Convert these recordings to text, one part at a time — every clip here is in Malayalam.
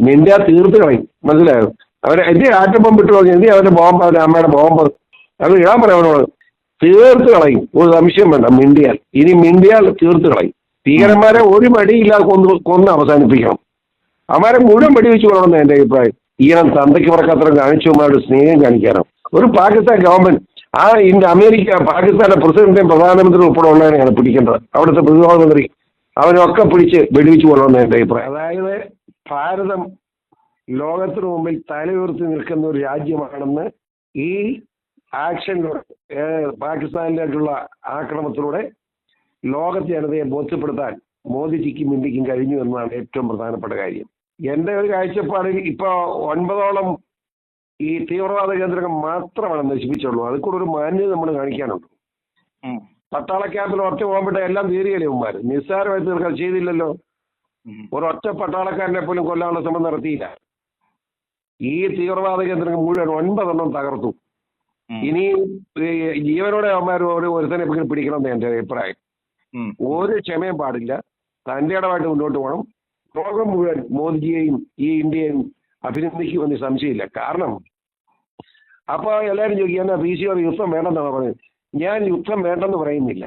ഇന്ത്യ തീർത്ത് കളയും. മനസ്സിലായോ? അവരെ എന്റെ ആറ്റം വിട്ടു കളഞ്ഞു എന്തി അവരുടെ ബോംബ് അവരുടെ അമ്മയുടെ ബോംബ്? അത് ഇടാൻ പറയാം അവനോട്. തീർത്ത് കളയും. ഒരു സംശയം വേണ്ട മിണ്ടിയാൽ. ഇനി മിണ്ടിയാൽ തീർത്ത് കളയും. ഭീകരന്മാരെ ഒരു മടിയില്ലാതെ കൊന്ന് കൊന്ന് അവസാനിപ്പിക്കണം. അവരെ മുഴുവൻ വെടിവെച്ച് കൊള്ളണം എന്റെ അഭിപ്രായം. ഈണം തന്തയ്ക്ക് പറക്കാത്തരം കാണിച്ചുമാരുടെ സ്നേഹം കാണിക്കാനോ. ഒരു പാകിസ്ഥാൻ ഗവൺമെന്റ് ആ ഇന്ത്യ അമേരിക്ക പാകിസ്ഥാന്റെ പ്രസിഡന്റിനെയും പ്രധാനമന്ത്രിയും ഉൾപ്പെടെ ഉള്ളതിനെയാണ് പിടിക്കേണ്ടത്. അവിടുത്തെ പ്രധാനമന്ത്രി അവരൊക്കെ പിടിച്ച് വെടിവെച്ച് കൊള്ളണം എന്റെ അഭിപ്രായം. അതായത് ഭാരതം ലോകത്തിനു മുമ്പിൽ തലയുയർത്തി നിൽക്കുന്ന ഒരു രാജ്യമാണെന്ന് ഈ ആക്ഷനിലൂടെ പാകിസ്ഥാനിലേക്കുള്ള ആക്രമണത്തിലൂടെ ലോക ജനതയെ ബോധ്യപ്പെടുത്താൻ മോദിജിക്കും ഇന്ത്യക്കും കഴിഞ്ഞു എന്നതാണ് ഏറ്റവും പ്രധാനപ്പെട്ട കാര്യം. എന്റെ ഒരു കാഴ്ചപ്പാടിൽ ഇപ്പൊ ഒൻപതോളം ഈ തീവ്രവാദ കേന്ദ്രങ്ങൾ മാത്രമാണ് നശിപ്പിച്ചുള്ളൂ. അതിൽ കൂടെ ഒരു മാന്യത നമ്മൾ കാണിക്കാനുണ്ട്. പട്ടാള ക്യാമ്പിൽ ഒറ്റ പോകുമ്പോഴേ എല്ലാം തീരുകയല്ലേ ഉമ്മാർ നിസ്സാരമായി തീർക്കാൻ ചെയ്തില്ലല്ലോ. ഒരൊറ്റ പട്ടാളക്കാരനെ പോലും കൊല്ലാനുള്ള ശ്രമം നടത്തിയില്ല. ഈ തീവ്രവാദ കേന്ദ്രങ്ങൾ മുഴുവൻ ഒൻപതെണ്ണം തകർത്തു. ഇനി ജീവനോടെ അവന്മാർ ഒരു ഒരുത്തനെ പിടിക്കണം എന്ന് എന്റെ അഭിപ്രായം. ഒരു ക്ഷമയും പാടില്ല. തന്റെ ഇടമായിട്ട് മുന്നോട്ട് പോകണം. ലോകം മുഴുവൻ മോദിജിയെയും ഈ ഇന്ത്യയെയും അഭിനന്ദിക്കുമെന്ന് സംശയമില്ല. കാരണം അപ്പൊ എല്ലാവരും ചോദിക്കുക എന്നാ പി സി യുദ്ധം വേണ്ടെന്നാണ് പറയുന്നത് ഞാൻ യുദ്ധം വേണ്ടെന്ന് പറയുന്നില്ല.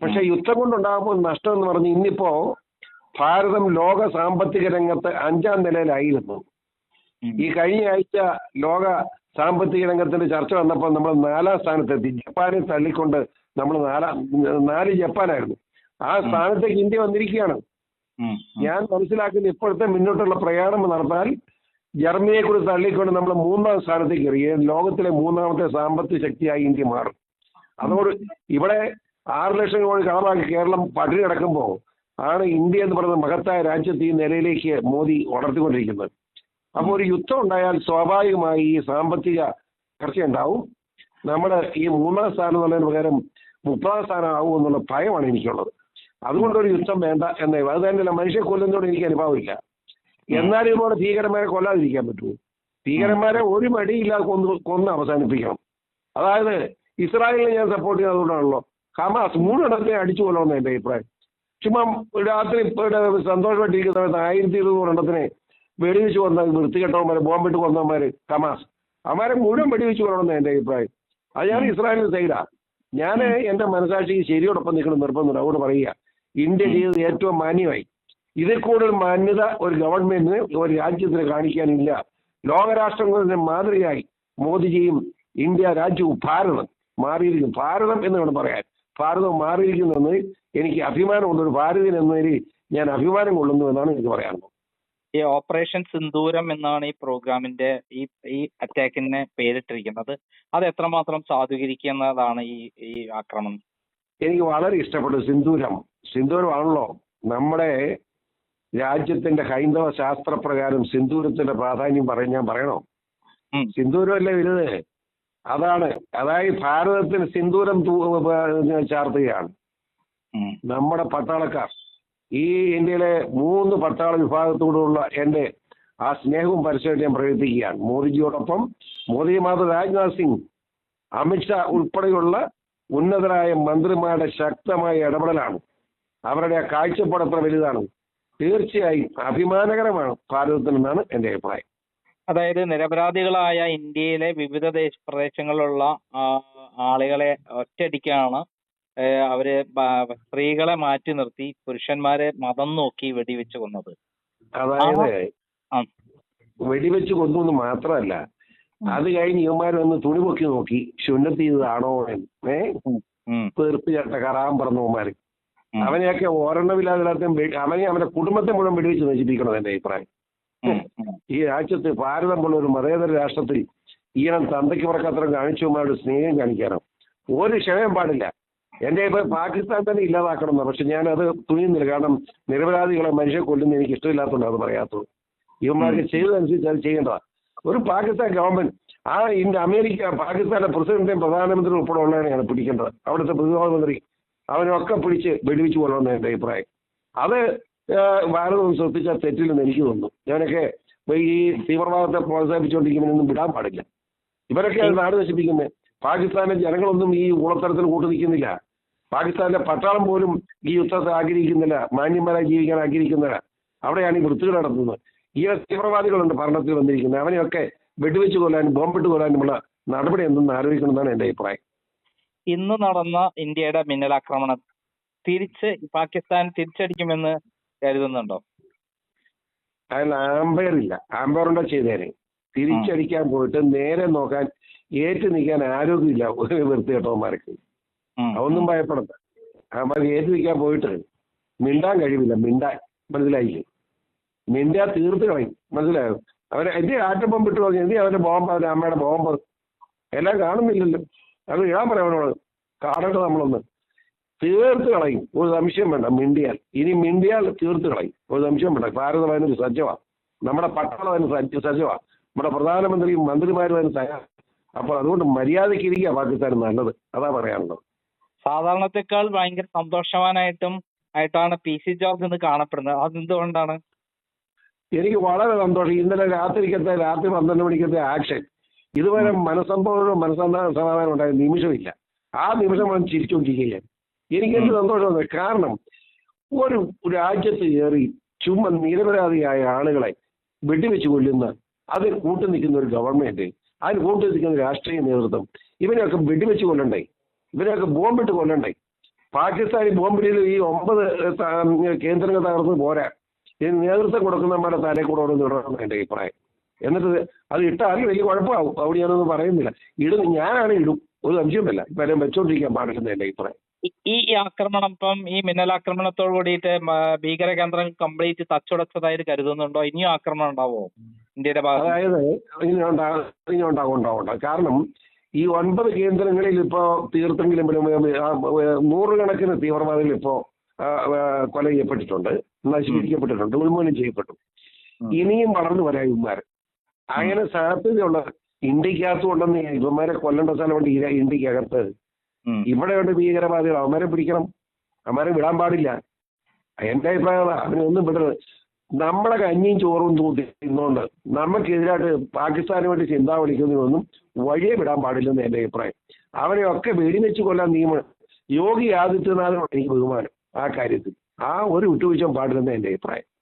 പക്ഷെ യുദ്ധം കൊണ്ടുണ്ടാകുമ്പോൾ നഷ്ടം എന്ന് പറഞ്ഞ് ഇന്നിപ്പോ ഭാരതം ലോക സാമ്പത്തിക രംഗത്ത് അഞ്ചാം നിലയിലായിരുന്നു. ഈ കഴിഞ്ഞ ആഴ്ച ലോക സാമ്പത്തിക രംഗത്തിന്റെ ചർച്ച വന്നപ്പോൾ നമ്മൾ നാലാം സ്ഥാനത്തെത്തി. ജപ്പാനെ തള്ളിക്കൊണ്ട് നമ്മൾ നാലാം നാല് ജപ്പാനായിരുന്നു. ആ സ്ഥാനത്തേക്ക് ഇന്ത്യ വന്നിരിക്കുകയാണ്. ഞാൻ മനസ്സിലാക്കുന്ന ഇപ്പോഴത്തെ മുന്നോട്ടുള്ള പ്രയാണം നടന്നാൽ ജർമ്മനിയെ കൂടി തള്ളിക്കൊണ്ട് നമ്മൾ മൂന്നാം സ്ഥാനത്തേക്ക് എറിയുകയും ലോകത്തിലെ മൂന്നാമത്തെ സാമ്പത്തിക ശക്തിയായി ഇന്ത്യ മാറും. അതോട് ഇവിടെ ആറ് ലക്ഷം കോടി കടമാക്കി കേരളം പട്ടിണി കിടക്കുമ്പോൾ ആണ് ഇന്ത്യ എന്ന് പറയുന്ന മഹത്തായ രാജ്യത്ത് ഈ നിലയിലേക്ക് മോദി വളർത്തിക്കൊണ്ടിരിക്കുന്നത്. അപ്പോൾ ഒരു യുദ്ധം ഉണ്ടായാൽ സ്വാഭാവികമായി ഈ സാമ്പത്തിക ചർച്ച ഉണ്ടാവും. നമ്മൾ ഈ മൂന്നാം സ്ഥാനം എന്നുള്ളതിന് പകരം മുപ്പതാം സ്ഥാനം ആവും എന്നുള്ള ഭയമാണ് എനിക്കുള്ളത്. അതുകൊണ്ടൊരു യുദ്ധം വേണ്ട എന്നേ അത് തന്നെയല്ല മനുഷ്യ കൊല്ലുന്നതോട് എനിക്ക് അനുഭവമില്ല. എന്നാലും ഇതുപോലെ ഭീകരന്മാരെ കൊല്ലാതിരിക്കാൻ പറ്റുമോ? ഭീകരന്മാരെ ഒരു മടിയില്ലാതെ കൊന്ന് കൊന്ന് അവസാനിപ്പിക്കണം. അതായത് ഇസ്രായേലിനെ ഞാൻ സപ്പോർട്ട് ചെയ്യുന്നതുകൊണ്ടാണല്ലോ ഹമാസ് മൂന്നിടത്തെ അടിച്ചു കൊല്ലണമെന്ന് എന്റെ അഭിപ്രായം. ചുമ്മാ രാത്രി സന്തോഷമായിട്ടിരിക്കുന്ന സമയത്ത് ആയിരത്തി ഇരുന്നൂറ് എണ്ണത്തിനെ വെടിവെച്ച് കൊന്ന വൃത്തികെട്ടവന്മാരെ ബോംബിട്ട് കൊന്നവന്മാര് കമാസ് അവന്മാരെ മുഴുവൻ വെടിവെച്ച് കൊല്ലണമെന്ന് എന്റെ അഭിപ്രായം. അത് ഞാൻ ഇസ്രായേലിന് സൈഡാ. ഞാൻ എന്റെ മനസാക്ഷിക്ക് ശരിയോടൊപ്പം നിൽക്കണം നിർബന്ധമുണ്ട് അതുകൊണ്ട് പറയുക. ഇന്ത്യ ചെയ്തത് ഏറ്റവും മാന്യമായി. ഇതിൽ കൂടുതൽ മാന്യത ഒരു ഗവൺമെന്റിന് ഒരു രാജ്യത്തിന് കാണിക്കാനില്ല. ലോകരാഷ്ട്രങ്ങളുടെ മാതൃകയായി മോദിജിയും ഇന്ത്യ രാജ്യവും ഭാരതം മാറിയിരിക്കുന്നു. ഭാരതം എന്ന് വേണം പറയാൻ. ഭാരതം മാറിയിരിക്കുന്നെന്ന് എനിക്ക് അഭിമാനമുണ്ട്. ഒരു ഭാരതീയൻ നിലയിൽ ഞാൻ അഭിമാനം കൊള്ളുന്നു എന്നാണ് എനിക്ക് പറയാനുള്ളത്. ഈ ഓപ്പറേഷൻ സിന്ദൂരം എന്നാണ് ഈ പ്രോഗ്രാമിന്റെ ഈ ഈ അറ്റാക്കിനെ പേരിട്ടിരിക്കുന്നത്. അത് എത്രമാത്രം സാധൂകരിക്കുന്നതാണ് ഈ ഈ ആക്രമണം എനിക്ക് വളരെ ഇഷ്ടപ്പെട്ടു സിന്ദൂരം. സിന്ദൂരമാണല്ലോ നമ്മുടെ രാജ്യത്തിന്റെ ഹൈന്ദവ ശാസ്ത്രപ്രകാരം സിന്ദൂരത്തിന്റെ പ്രാധാന്യം പറയാൻ ഞാൻ പറയണോ. സിന്ദൂരമല്ലേ വലുത്? അതാണ്. അതായത് ഭാരതത്തിന് സിന്ദൂരം ചാർത്തുകയാണ്. നമ്മുടെ പട്ടാളക്കാർ. ഈ ഇന്ത്യയിലെ മൂന്ന് പട്ടാള വിഭാഗത്തോടുള്ള എന്റെ ആ സ്നേഹവും പരിശോധന ഞാൻ പ്രകടിപ്പിക്കുകയാണ്. മോദിജിയോടൊപ്പം മോദി മാത്രം രാജ്നാഥ് സിംഗ് അമിത്ഷാ ഉൾപ്പെടെയുള്ള ഉന്നതരായ മന്ത്രിമാരുടെ ശക്തമായ ഇടപെടലാണ്. അവരുടെ ആ കാഴ്ചപ്പാട് എത്ര വലുതാണ്. തീർച്ചയായും അഭിമാനകരമാണ് ഭാരതത്തിനെന്നാണ് എന്റെ അഭിപ്രായം. അതായത് നിരപരാധികളായ ഇന്ത്യയിലെ വിവിധ ദേശ പ്രദേശങ്ങളിലുള്ള ആളുകളെ ഒറ്റയടിക്കാണ് അവർ സ്ത്രീകളെ മാറ്റി നിർത്തി പുരുഷന്മാരെ മതം നോക്കി വെടിവെച്ച് കൊന്നത് അതായത്. വെടിവെച്ച് കൊന്നു എന്ന് മാത്രമല്ല അത് കഴിഞ്ഞ് ഇവന്മാർ വന്ന് തുണി പൊക്കി നോക്കി ശുന്നത്ത് ചെയ്തതാണോ എന്ന് ഏ. തീർപ്പ് ചേട്ട കറാൻ പറഞ്ഞവന്മാർ ഉം. അവനെയൊക്കെ ഓരെണ്ണമില്ലാതെ അവനെ അവന്റെ കുടുംബത്തെ മുഴുവൻ വെടിവെച്ച് നശിപ്പിക്കണം എന്റെ അഭിപ്രായം. ഈ രാജ്യത്ത് ഭാരതം പോലെ ഒരു മതേതര രാഷ്ട്രത്തിൽ ഈണം തന്തയ്ക്ക് പുറക്കത്രം കാണിച്ചവുമായിട്ട് സ്നേഹം കാണിക്കാനോ ഒരു ക്ഷമയും പാടില്ല. എന്റെ ഇപ്പൊ പാകിസ്ഥാൻ തന്നെ ഇല്ലാതാക്കണം എന്നാ പക്ഷെ ഞാൻ അത് തുണിയുന്നില്ല കാരണം നിരപരാധികളെ മനുഷ്യരെ കൊല്ലുന്ന എനിക്ക് ഇഷ്ടമില്ലാത്തതുകൊണ്ട് അത് പറയാത്തത്. ഇവന്മാർക്ക് ചെയ്തതനുസരിച്ച് അത് ചെയ്യേണ്ടതാ. ഒരു പാകിസ്ഥാൻ ഗവൺമെന്റ് ആ ഇന്ത്യ അമേരിക്ക പാകിസ്ഥാന്റെ പ്രസിഡന്റിനെയും പ്രധാനമന്ത്രിയും ഉൾപ്പെടെ ഉള്ളതിനെയാണ് പിടിക്കേണ്ടത്. അവിടുത്തെ പ്രധാനമന്ത്രി അവനൊക്കെ പിടിച്ച് വെടിവെച്ച് കൊല്ലണമെന്ന് എന്റെ അഭിപ്രായം. അത് ഭാരതം ശ്രദ്ധിച്ച തെറ്റില്ലെന്ന് എനിക്ക് തോന്നുന്നു. ഞാനൊക്കെ ഈ തീവ്രവാദത്തെ പ്രോത്സാഹിപ്പിച്ചുകൊണ്ടിരിക്കുന്നതിനൊന്നും വിടാൻ പാടില്ല. ഇവരൊക്കെയാണ് നാട് നശിപ്പിക്കുന്നത് പാകിസ്ഥാനിലെ ജനങ്ങളൊന്നും ഈ ഊളത്തരത്തിൽ കൂട്ടു നിൽക്കുന്നില്ല പാകിസ്ഥാനിലെ പട്ടാളം പോലും ഈ യുദ്ധത്തെ ആഗ്രഹിക്കുന്നില്ല. മാന്യന്മാരായി ജീവിക്കാൻ ആഗ്രഹിക്കുന്നില്ല. അവിടെയാണ് ഈ വൃത്തികൾ നടത്തുന്നത്. ഈ തീവ്രവാദികളുണ്ട് ഭരണത്തിൽ വന്നിരിക്കുന്നത്. അവനെയൊക്കെ വെടിവെച്ച് കൊല്ലാനും ബോംബിട്ട് കൊല്ലാനുമുള്ള നടപടി എന്തെന്ന് ആലോചിക്കണമെന്നാണ് എന്റെ അഭിപ്രായം. ഇന്ന് നടന്ന ഇന്ത്യയുടെ മിന്നലാക്രമണം തിരിച്ച് പാകിസ്ഥാൻ തിരിച്ചടിക്കുമെന്ന് കരുതുന്നുണ്ടോ? അതിൽ ആംബയർ ഇല്ല. ആംബയറുണ്ടോ ചെയ്തേനെ. തിരിച്ചടിക്കാൻ പോയിട്ട് നേരെ നോക്കാൻ ഏറ്റു നിൽക്കാൻ ആരോഗ്യമില്ല ഒരു വൃത്തികെട്ടവന്മാർക്ക്. അതൊന്നും ഭയപ്പെടണ്ട. അവന്മാർ ഏറ്റു നിൽക്കാൻ പോയിട്ട് മിണ്ടാൻ കഴിവില്ല. മിണ്ടാൻ. മനസ്സിലായില്ലേ? മിണ്ടാ തീർത്ത് കളയും. മനസ്സിലായോ? അവരെ എന്തി ആറ്റം ബോംബ് ഇട്ട് പോകും എന്തി അവന്റെ ബോംബ് അവന്റെ അമ്മയുടെ ബോംബ്? എല്ലാം കാണുന്നില്ലല്ലോ. അത് ഇടാൻ പറയാം അവനോട്. കാണട്ടെ നമ്മളൊന്ന്. തീർത്ത് കളയും. ഒരു സംശയം വേണ്ട മിണ്ടിയാൽ. ഇനി മിണ്ടിയാൽ തീർത്ത് കളയും. ഒരു സംശയം വേണ്ട. ഭാരതം അതിനൊരു സജ്ജമാണ് നമ്മുടെ പട്ടാളം അതിന് സജ്ജ സജ്ജമാണ് നമ്മുടെ പ്രധാനമന്ത്രിയും മന്ത്രിമാരും അതിന് തയ്യാർ അപ്പോൾ അതുകൊണ്ട് മര്യാദയ്ക്ക് ഇരിക്കുക പാകിസ്ഥാൻ നല്ലത് അതാ പറയാനുള്ളത്. സാധാരണത്തെക്കാൾ ഭയങ്കര സന്തോഷവാനായിട്ടും ആയിട്ടാണ് പി സി ജോർജ് എന്ന് കാണപ്പെടുന്നത്. അതെന്തുകൊണ്ടാണ്? എനിക്ക് വളരെ സന്തോഷം. ഇന്നലെ രാത്രിക്കത്തെ രാത്രി പന്ത്രണ്ട് മണിക്കത്തെ ആക്ഷൻ. ഇതുവരെ മനസ്സംഭവനോ മനസ്സമാധാനം സമാധാനം ഉണ്ടായ നിമിഷമില്ല. ആ നിമിഷം ഞാൻ ചിരിച്ചുകൊണ്ടിരിക്കുകയാണ് എനിക്ക് എന്ത് സന്തോഷമാണ് കാരണം ഒരു രാജ്യത്ത് കയറി ചുമ്മാ നിരപരാധിയായ ആളുകളെ വെടിവെച്ച് കൊല്ലുന്ന അത് കൂട്ടു നിൽക്കുന്ന ഒരു ഗവൺമെന്റ് അതിൽ കൂട്ടു നിൽക്കുന്ന രാഷ്ട്രീയ നേതൃത്വം ഇവരെയൊക്കെ വെടിവെച്ച് കൊല്ലണ്ടേ? ഇവരെയൊക്കെ ബോംബിട്ട് കൊല്ലണ്ടേ? പാകിസ്ഥാനി ബോംബിടിയിൽ ഈ ഒമ്പത് കേന്ദ്രങ്ങൾ തകർന്ന് പോരാ. ഈ നേതൃത്വം കൊടുക്കുന്നവന്മാരുടെ തലേ കൂടെ ഓരോ ഇടണമെന്ന് എന്റെ അഭിപ്രായം. എന്നിട്ട് അത് ഇട്ടാൽ വലിയ കുഴപ്പമാവും. അവിടെ ഞാനൊന്നും പറയുന്നില്ല. ഇടും ഞാനാണ് ഇടും. ഒരു സംശയമല്ല ഇപ്പം വെച്ചോണ്ടിരിക്കാൻ പാടില്ലെന്ന് എന്റെ അഭിപ്രായം. ഈ- ആക്രമണം ഇപ്പം ഈ മിന്നലാക്രമണത്തോട് കൂടിയിട്ട് ഭീകര കേന്ദ്രം കംപ്ലീറ്റ് തച്ചുടച്ചതായിട്ട് കരുതുന്നുണ്ടോ? ഇനിയും ആക്രമണം ഉണ്ടാവോ ഇന്ത്യയുടെ ഭാഗത്ത്? അതായത് ഇനി ഉണ്ടാകും ഉണ്ടാകും. കാരണം ഈ ഒൻപത് കേന്ദ്രങ്ങളിൽ ഇപ്പോ തീർത്തെങ്കിലും നൂറുകണക്കിന് തീവ്രവാദികൾ ഇപ്പോ കൊല ചെയ്യപ്പെട്ടിട്ടുണ്ട് നശിപ്പിക്കപ്പെട്ടിട്ടുണ്ട് ഉന്മൂലനം ചെയ്യപ്പെട്ടു. ഇനിയും വളർന്നു വരാം ഇവന്മാർ അങ്ങനെ സാധ്യതയുള്ള ഇന്ത്യക്കകത്ത് കൊണ്ടുവന്ന് ഇവന്മാരെ കൊല്ലേണ്ട സ്ഥലമുണ്ട് ഇന്ത്യക്കകത്ത്. ഇവിടെയുണ്ട് ഭീകരവാദികൾ. അവന്മാരെ പിടിക്കണം. അവന്മാരെ വിടാൻ പാടില്ല. എന്റെ അഭിപ്രായം അവനൊന്നും വിടരുത് നമ്മളെ കഞ്ഞിയും ചോറും തൂത്തി ഇന്നുകൊണ്ട് നമുക്കെതിരായിട്ട് പാകിസ്ഥാന് വേണ്ടി ചിന്ത വിളിക്കുന്നതിനൊന്നും വഴിയെ വിടാൻ പാടില്ലെന്ന് എന്റെ അഭിപ്രായം. അവരെയൊക്കെ വെടിവെച്ച് കൊല്ലാൻ നിയമം യോഗി ആദിത്യനാഥിനോട് എനിക്ക് ബഹുമാനം. ആ കാര്യത്തിൽ. ആ ഒരു വിട്ടുവീഴ്ച പാടില്ലെന്ന് എന്റെ അഭിപ്രായം.